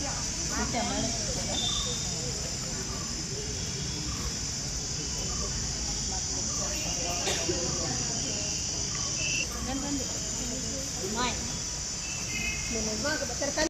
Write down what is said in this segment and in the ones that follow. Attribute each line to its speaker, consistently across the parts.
Speaker 1: Lumayan. Lumayan. Kebetulan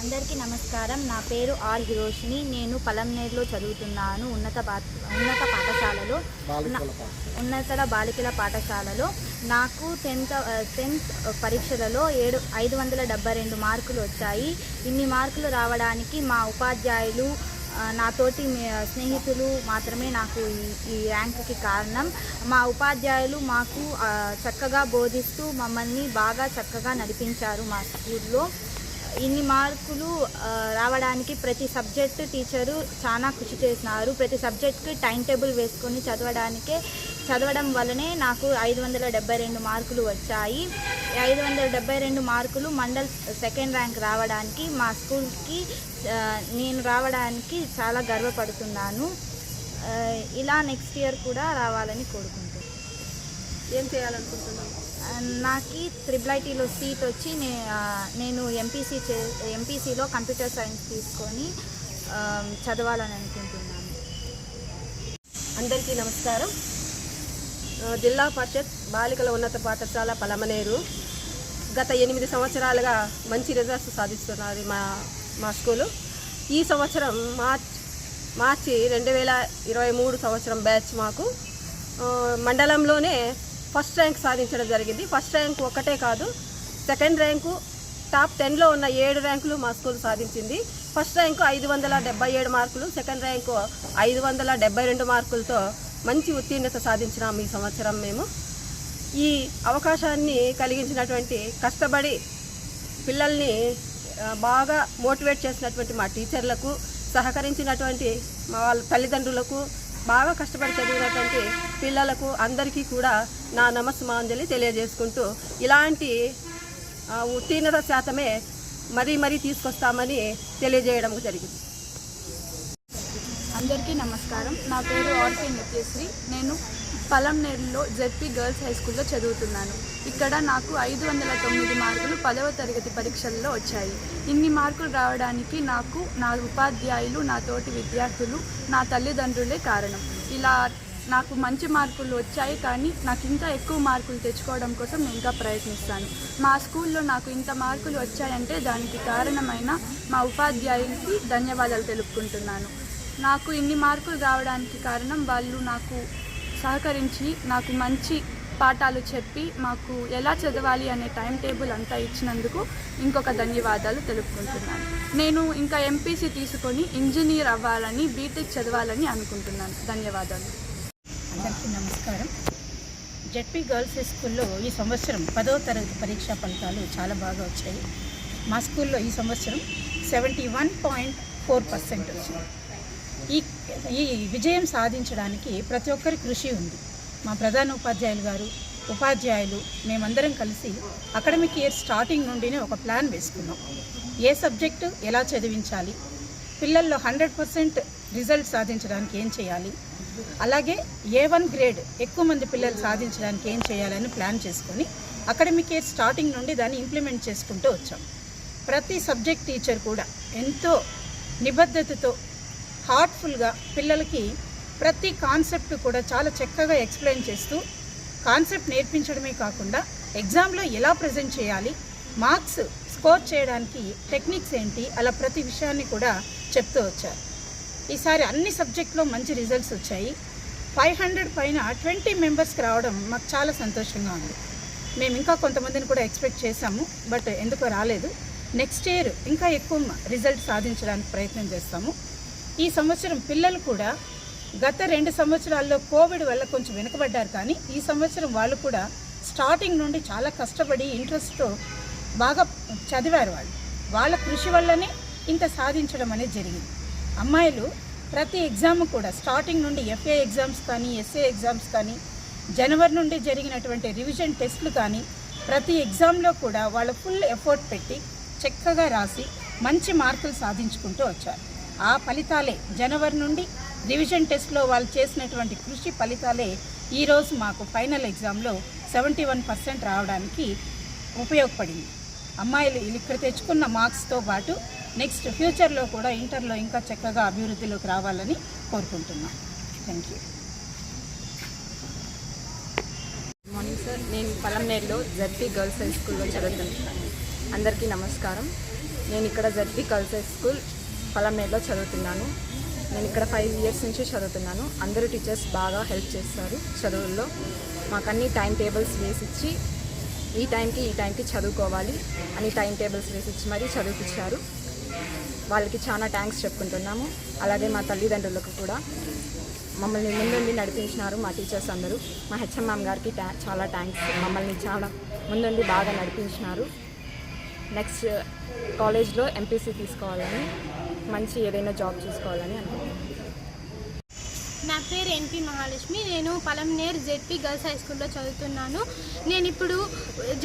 Speaker 1: అందరికీ నమస్కారం. నా పేరు ఆర్ హిరోషిని. నేను పలంనేరులో చదువుతున్నాను ఉన్నత ఉన్నత పాఠశాలలో. ఉన్న- ఉన్నత బాలికల పాఠశాలలో. నాకు టెన్త్ టెన్త్ పరీక్షలలో ఏడు ఐదు వందల డెబ్బై రెండు మార్కులు వచ్చాయి. ఇన్ని మార్కులు రావడానికి మా ఉపాధ్యాయులు నాతోటి స్నేహితులు మాత్రమే నాకు ఈ- ఈ ర్యాంకుకి కారణం. మా ఉపాధ్యాయులు మాకు చక్కగా బోధిస్తూ మమ్మల్ని బాగా చక్కగా నడిపించారు మా స్కూల్లో. ఇన్ని మార్కులు రావడానికి ప్రతి సబ్జెక్ట్ టీచరు చాలా కృషి చేసినారు. ప్రతి సబ్జెక్ట్కి టైం టేబుల్ వేసుకొని చదవడానికే చదవడం వల్లనే నాకు ఐదు వందల డెబ్బై రెండు మార్కులు వచ్చాయి. ఐదు వందల డెబ్బై రెండు మార్కులు మండల్ సెకండ్ ర్యాంక్ రావడానికి మా స్కూల్కి నేను రావడానికి చాలా గర్వపడుతున్నాను. ఇలా నెక్స్ట్ ఇయర్ కూడా రావాలని కోరుకుంటున్నాను.
Speaker 2: ఏం చేయాలనుకుంటున్నాను
Speaker 1: నాకు త్రిబుల్ ఐటీలో సీట్ వచ్చి నే నేను ఎంపీసీ చే ఎంపీసీలో కంప్యూటర్ సైన్స్ తీసుకొని చదవాలని అనుకుంటున్నాను.
Speaker 2: అందరికీ నమస్కారం. జిల్లా పరిషత్ బాలికల ఉన్నత పాఠశాల పలమనేరు. గత ఎనిమిది సంవత్సరాలుగా మంచి రిజల్ట్స్ సాధిస్తున్నది మా మా స్కూలు. ఈ సంవత్సరం మార్చ్ మార్చి రెండు వేల ఇరవై మూడు సంవత్సరం బ్యాచ్ మాకు. మండలంలోనే ఫస్ట్ ర్యాంక్ సాధించడం జరిగింది. ఫస్ట్ ర్యాంక్ ఒకటే కాదు సెకండ్ ర్యాంకు టాప్ టెన్లో ఉన్న ఏడు ర్యాంకులు మా స్కూల్ సాధించింది. ఫస్ట్ ర్యాంకు ఐదు వందల డెబ్బై ఏడు మార్కులు సెకండ్ ర్యాంకు ఐదు వందల డెబ్బై రెండు మార్కులతో మంచి ఉత్తీర్ణత సాధించినాం ఈ సంవత్సరం మేము. ఈ అవకాశాన్ని కలిగించినటువంటి కష్టపడి పిల్లల్ని బాగా మోటివేట్ చేసినటువంటి మా టీచర్లకు సహకరించినటువంటి మా వాళ్ళ తల్లిదండ్రులకు బాగా కష్టపడి చదివినటువంటి పిల్లలకు అందరికీ కూడా నా నమస్మాంజలి తెలియజేసుకుంటూ ఇలాంటి ఉత్తీర్ణత శాతమే మరీ మరీ తీసుకొస్తామని తెలియజేయడం జరిగింది.
Speaker 3: అందరికీ నమస్కారం. నా పేరు ఆర్కే నిత్యశ్రీ. నేను పలంనేరులో జెడ్పీ గర్ల్స్ హై స్కూల్లో చదువుతున్నాను. ఇక్కడ నాకు ఐదు వందల తొమ్మిది మార్కులు పదవ తరగతి పరీక్షల్లో వచ్చాయి. ఇన్ని మార్కులు రావడానికి నాకు నా ఉపాధ్యాయులు నా తోటి విద్యార్థులు నా తల్లిదండ్రులే కారణం. ఇలా నాకు మంచి మార్కులు వచ్చాయి కానీ నాకు ఇంకా ఎక్కువ మార్కులు తెచ్చుకోవడం కోసం నేను ఇంకా ప్రయత్నిస్తాను. మా స్కూల్లో నాకు ఇంత మార్కులు వచ్చాయంటే దానికి కారణమైన మా ఉపాధ్యాయులకి ధన్యవాదాలు తెలుపుకుంటున్నాను. నాకు ఇన్ని మార్కులు రావడానికి కారణం వాళ్ళు నాకు సహకరించి నాకు మంచి పాఠాలు చెప్పి మాకు ఎలా చదవాలి అనే టైం టేబుల్ అంతా ఇచ్చినందుకు ఇంకొక ధన్యవాదాలు తెలుపుకుంటున్నాను. నేను ఇంకా ఎంపీసీ తీసుకొని ఇంజనీర్ అవ్వాలని బీటెక్ చదవాలని అనుకుంటున్నాను. ధన్యవాదాలు.
Speaker 4: అందరికీ నమస్కారం. జెడ్పీ గర్ల్స్ హై స్కూల్లో ఈ సంవత్సరం పదవ తరగతి పరీక్షా ఫలితాలు చాలా బాగా వచ్చాయి. మా స్కూల్లో ఈ సంవత్సరం seventy one point four percent వచ్చింది. ఈ ఈ విజయం సాధించడానికి ప్రతి ఒక్కరి కృషి ఉంది. మా ప్రధాన ఉపాధ్యాయులు గారు ఉపాధ్యాయులు మేమందరం కలిసి అకాడమిక్ ఇయర్ స్టార్టింగ్ నుండినే ఒక ప్లాన్ వేసుకున్నాం. ఏ సబ్జెక్టు ఎలా చదివించాలి? పిల్లల్లో హండ్రెడ్ పర్సెంట్ రిజల్ట్ సాధించడానికి ఏం చేయాలి? అలాగే ఏ వన్ గ్రేడ్ ఎక్కువ మంది పిల్లలు సాధించడానికి ఏం చేయాలని ప్లాన్ చేసుకొని అకాడమిక్ ఇయర్ స్టార్టింగ్ నుండి దాన్ని ఇంప్లిమెంట్ చేసుకుంటూ వచ్చాం. ప్రతి సబ్జెక్ట్ టీచర్ కూడా ఎంతో నిబద్ధతతో హార్ట్ఫుల్గా పిల్లలకి ప్రతి కాన్సెప్ట్ కూడా చాలా చక్కగా ఎక్స్ప్లెయిన్ చేస్తూ కాన్సెప్ట్ నేర్పించడమే కాకుండా ఎగ్జామ్లో ఎలా ప్రజెంట్ చేయాలి మార్క్స్ స్కోర్ చేయడానికి టెక్నిక్స్ ఏంటి అలా ప్రతి విషయాన్ని కూడా చెప్తూ వచ్చారు. ఈసారి అన్ని సబ్జెక్ట్లో మంచి రిజల్ట్స్ వచ్చాయి. ఫైవ్ హండ్రెడ్ పైన ట్వంటీ మెంబర్స్కి రావడం మాకు చాలా సంతోషంగా ఉంది. మేము ఇంకా కొంతమందిని కూడా ఎక్స్పెక్ట్ చేశాము బట్ ఎందుకో రాలేదు. నెక్స్ట్ ఇయర్ ఇంకా ఎక్కువ రిజల్ట్ సాధించడానికి ప్రయత్నం చేస్తాము. ఈ సంవత్సరం పిల్లలు కూడా గత రెండు సంవత్సరాల్లో కోవిడ్ వల్ల కొంచెం వెనుకబడ్డారు కానీ ఈ సంవత్సరం వాళ్ళు కూడా స్టార్టింగ్ నుండి చాలా కష్టపడి ఇంట్రెస్ట్తో బాగా చదివారు వాళ్ళు. వాళ్ళ కృషి వల్లనే ఇంత సాధించడం అనేది జరిగింది. అమ్మాయిలు ప్రతి ఎగ్జామ్ కూడా స్టార్టింగ్ నుండి ఎఫ్ఏ ఎగ్జామ్స్ కానీ ఎస్ఏ ఎగ్జామ్స్ కానీ జనవరి నుండి జరిగినటువంటి రివిజన్ టెస్టులు కానీ ప్రతి ఎగ్జామ్లో కూడా వాళ్ళు ఫుల్ ఎఫర్ట్ పెట్టి చక్కగా రాసి మంచి మార్కులు సాధించుకుంటూ వచ్చారు. ఆ ఫలితాలే జనవరి నుండి రివిజన్ టెస్ట్లో వాళ్ళు చేసినటువంటి కృషి ఫలితాలే ఈరోజు మాకు ఫైనల్ ఎగ్జామ్లో సెవెంటీ వన్ పర్సెంట్ రావడానికి ఉపయోగపడింది. అమ్మాయిలు ఇక్కడ తెచ్చుకున్న మార్క్స్తో పాటు నెక్స్ట్ ఫ్యూచర్లో కూడా ఇంటర్లో ఇంకా చక్కగా అభివృద్ధిలోకి రావాలని కోరుకుంటున్నాం. థ్యాంక్ యూ
Speaker 5: మార్నింగ్ సార్ నేను పలంనేరులో జడ్పీ గర్ల్స్ హై స్కూల్లో చదువుతున్నాను. అందరికీ నమస్కారం. నేను ఇక్కడ జడ్పీ గర్ల్స్ హై స్కూల్ పలంనేరులో చదువుతున్నాను. నేను ఇక్కడ ఫైవ్ ఇయర్స్ నుంచి చదువుతున్నాను. అందరూ టీచర్స్ బాగా హెల్ప్ చేస్తారు చదువుల్లో. మాకు అన్ని టైం టేబుల్స్ వేసిచ్చి ఈ టైంకి ఈ టైంకి చదువుకోవాలి అని టైం టేబుల్స్ వేసిచ్చి మరీ చదివిపించారు వాళ్ళకి చాలా థ్యాంక్స్ చెప్పుకుంటున్నాము. అలాగే మా తల్లిదండ్రులకు కూడా. మమ్మల్ని ముందుండి నడిపించినారు మా టీచర్స్ అందరూ. మా హెచ్ఎం మ్యామ్ గారికి చాలా థ్యాంక్స్ మమ్మల్ని చాలా ముందుండి బాగా నడిపించినారు. నెక్స్ట్ కాలేజ్లో ఎంపీసీ తీసుకోవాలని మంచి ఏదైనా జాబ్ చూసుకోవాలని అనుకుంటున్నాను.
Speaker 6: నా పేరు ఎన్పి మహాలక్ష్మి. నేను పలంనేర్ జెడ్పీ గర్ల్స్ హై స్కూల్లో చదువుతున్నాను. నేను ఇప్పుడు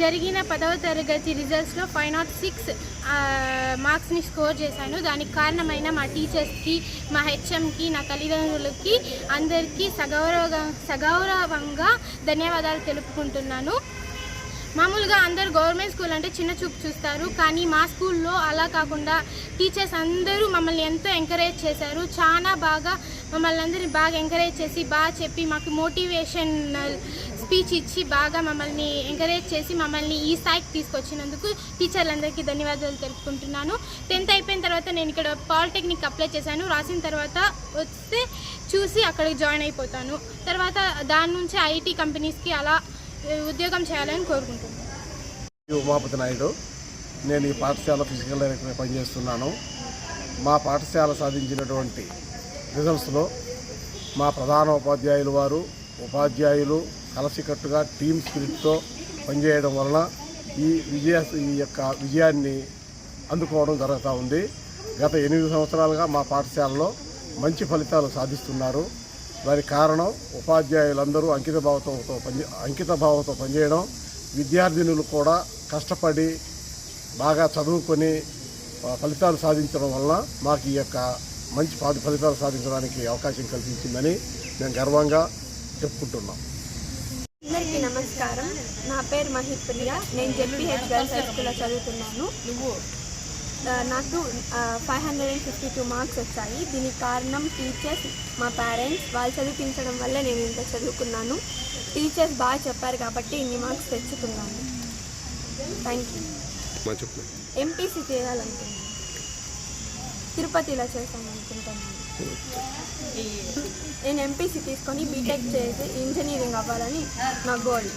Speaker 6: జరిగిన పదవ తరగతి రిజల్ట్స్లో ఫైవ్ నాట్ సిక్స్ మార్క్స్ని స్కోర్ చేశాను. దానికి కారణమైన మా టీచర్స్కి మా హెచ్ఎంకి నా తల్లిదండ్రులకి అందరికీ సగౌరవ సగౌరవంగా ధన్యవాదాలు తెలుపుకుంటున్నాను. మామూలుగా అందరు గవర్నమెంట్ స్కూల్ అంటే చిన్న చూపు చూస్తారు కానీ మా స్కూల్లో అలా కాకుండా టీచర్స్ అందరూ మమ్మల్ని ఎంతో ఎంకరేజ్ చేశారు. చాలా బాగా మమ్మల్ని అందరినీ బాగా ఎంకరేజ్ చేసి బాగా చెప్పి మాకు మోటివేషనల్ స్పీచ్ ఇచ్చి బాగా మమ్మల్ని ఎంకరేజ్ చేసి మమ్మల్ని ఈ స్థాయికి తీసుకొచ్చినందుకు టీచర్లందరికీ ధన్యవాదాలు తెలుపుకుంటున్నాను. టెన్త్ అయిపోయిన తర్వాత నేను ఇక్కడ పాలిటెక్నిక్ అప్లై చేశాను. రాసిన తర్వాత వస్తే చూసి అక్కడికి జాయిన్ అయిపోతాను. తర్వాత దాని నుంచి ఐటీ కంపెనీస్కి అలా ఉద్యోగం చేయాలని కోరుకుంటున్నాను.
Speaker 7: ఉమాపతి నాయుడు. నేను ఈ పాఠశాల ఫిజికల్ డైరెక్టర్గా పనిచేస్తున్నాను. మా పాఠశాల సాధించినటువంటి రిజల్ట్స్లో మా ప్రధాన ఉపాధ్యాయులు వారు ఉపాధ్యాయులు కలసికట్టుగా టీమ్ స్పిరిట్తో పనిచేయడం వలన ఈ విజయ ఈ యొక్క విజయాన్ని అందుకోవడం జరుగుతూ ఉంది. గత ఎనిమిది సంవత్సరాలుగా మా పాఠశాలలో మంచి ఫలితాలు సాధిస్తున్నారు. దానికి కారణం ఉపాధ్యాయులందరూ అంకిత భావంతో పని అంకిత భావంతో పనిచేయడం. విద్యార్థినులు కూడా కష్టపడి బాగా చదువుకొని ఫలితాలు సాధించడం వలన మాకు ఈ యొక్క మంచి ఫలి- ఫలితాలు సాధించడానికి అవకాశం కల్పించిందని మేము గర్వంగా చెప్పుకుంటున్నాం.
Speaker 8: అందరికీ నమస్కారం. నా పేరు మహిప్రియ నేను జెడ్పీహెచ్ గర్ల్స్ హై స్కూల్లో చదువుతున్నాను. నాకు five hundred and fifty two marks వచ్చాయి. దీనికి కారణం టీచర్స్ మా పేరెంట్స్ వాళ్ళు చదివించడం వల్లే నేను ఇంత చదువుకున్నాను. టీచర్స్ బాగా చెప్పారు కాబట్టి ఇన్ని మార్క్స్ తెచ్చుకున్నాను. థ్యాంక్ యూ ఎంపీసీ చేయాలనుకున్నాను తిరుపతిలో చేస్తాను అనుకుంటున్నాను నేను ఎంపీసీ తీసుకొని బీటెక్ చేసి ఇంజనీరింగ్ అవ్వాలని నా గోల్